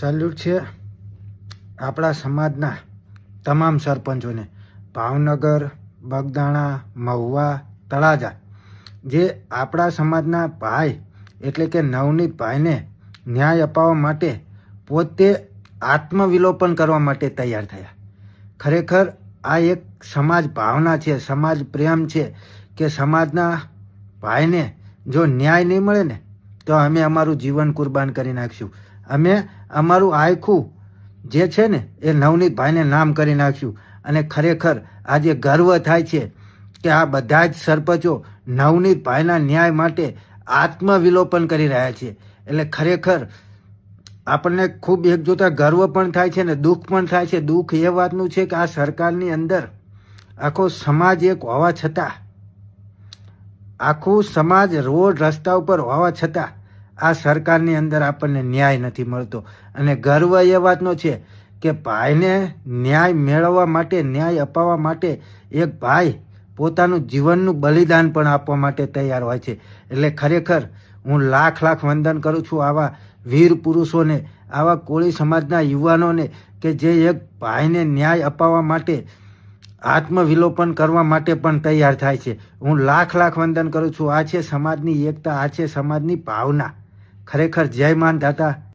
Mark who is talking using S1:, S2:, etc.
S1: Salute છે. આપણા સમાજના તમામ સરપંચોને. ભાવનગર, બગદાણા, મહુવા, તળાજા. જે આપણા સમાજના ભાઈ એટલે કે નવનીત ભાઈને ન્યાય અપાવવા માટે પોતે આત્મવિલોપન કરવા માટે તૈયાર થયા. ખરેખર આ એક સમાજ ભાવના છે, સમાજ પ્રેમ છે કે સમાજના ભાઈને જો ન્યાય નહીં મળે ને, તો અમે અમારું જીવન કુરબાન કરી નાખીશું. અમે અમારું આયખું જે છે ને, એ નવનીત ભાઈને નામ કરી નાખ્યું. અને ખરેખર આજે ગર્વ થાય છે કે આ બધા જ સરપંચો નવનીત ભાઈના ન્યાય માટે આત્મવિલોપન કરી રહ્યા છે. એટલે ખરેખર આપણને ખૂબ એક જોતા ગર્વ પણ થાય છે ને દુઃખ પણ થાય છે. દુઃખ એ વાતનું છે કે આ સરકારની અંદર આખો સમાજ એક હોવા છતાં, આખું સમાજ રોડ રસ્તા ઉપર હોવા છતાં આ સરકારની અંદર આપણને ન્યાય નથી મળતો. અને ગર્વ એ વાતનો છે કે ભાઈને ન્યાય મેળવવા માટે, ન્યાય અપાવવા માટે એક ભાઈ પોતાનું જીવનનું બલિદાન પણ આપવા માટે તૈયાર હોય છે. એટલે ખરેખર હું લાખ લાખ વંદન કરું છું આવા વીર પુરુષોને, આવા કોળી સમાજના યુવાનોને કે જે એક ભાઈને ન્યાય અપાવવા માટે, આત્મવિલોપન કરવા માટે પણ તૈયાર થાય છે. હું લાખ લાખ વંદન કરું છું. આ છે સમાજની એકતા, આ છે સમાજની ભાવના. ખરેખર જય માન દાતા